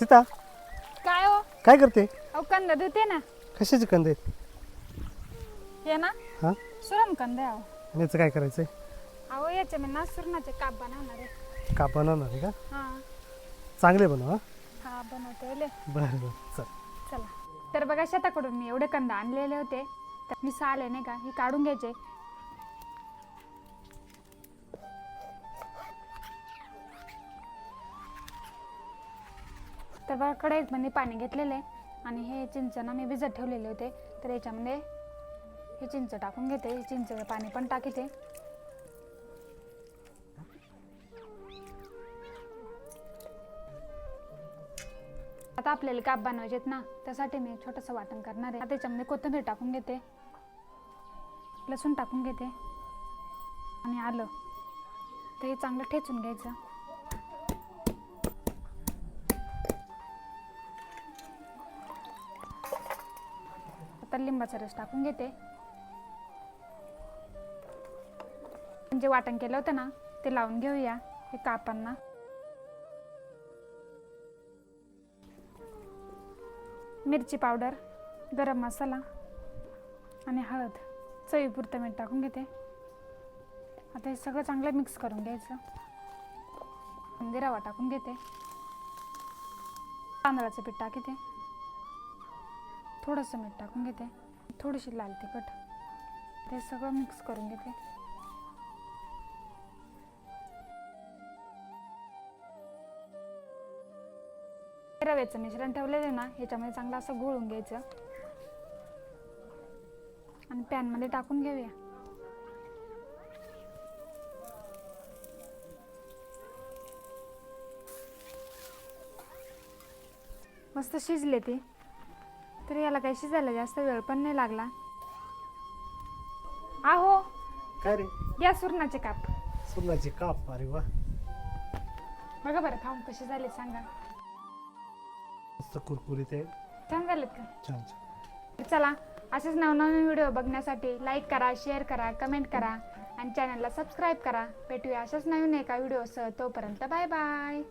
सीता काय हो? काय करते? अहो कंद देते ना. कशाचे कंदे हे ना हां? सुरण कंद आहे अहो. आणि याचं काय करायचंय? अहो याचे मी ना सुरणाचे काप बनवणार आहे. का बनवणार आहे का? हां. चांगले बनव हा. बनवते ले. बरं बरं चल. चला. तर बघा शेताकडून मी एवढे कंद आणलेले होते. तर मी आले नाही का? हे काढून घ्यायचे. तर बघा कढईमध्ये पाणी घेतलेलं आहे आणि हे चिंच ना मी भिजत ठेवलेले होते. तर याच्यामध्ये हे चिंच टाकून घेते. हे चिंचचं पाणी पण टाकते. आता आपल्याला काप बनवायचे आहेत ना त्यासाठी मी छोटंसं वाटण करणार आहे. आता त्याच्यामध्ये कोथिंबीर टाकून घेते. लसूण टाकून घेते. आणि आलं. तर हे चांगलं ठेचून घ्यायचं. आता लिंबाचा रस टाकून घेते. जे वाटण केलं होतं ना ते लावून घेऊया हे कापांना. मिरची पावडर गरम मसाला आणि हळद चवीपुरतं मीठ टाकून घेते. आता हे सगळं चांगलं मिक्स करून घ्यायचं. म्हणजे रवा टाकून घेते. तांदळाचं पीठ टाकते. थोडंसं मीठ टाकून घेते. थोडीशी लाल तिखट. ते सगळं मिक्स करून घेते. रव्याचं मिश्रण ठेवलेलं आहे ना ह्याच्यामध्ये चांगलं असं घोळून घ्यायचं. आणि पॅनमध्ये टाकून घेऊया. मस्त शिजले ते. तर याला काही शिजायला जास्त वेळ पण नाही लागला. आहो काय रे? या सुरणाचे काप. सुरणाची काप? अरे वा. बघा बरं खाऊन कसे झाले सांगा. मस्त कुरकुरीत आहे. छान झालेत का? छान छान. चला असेच नवनवीन व्हिडिओ बघण्यासाठी लाईक करा शेअर करा कमेंट करा आणि चॅनलला सबस्क्राईब करा. भेटूया अशाच नवीन एका व्हिडिओसह. तोपर्यंत बाय बाय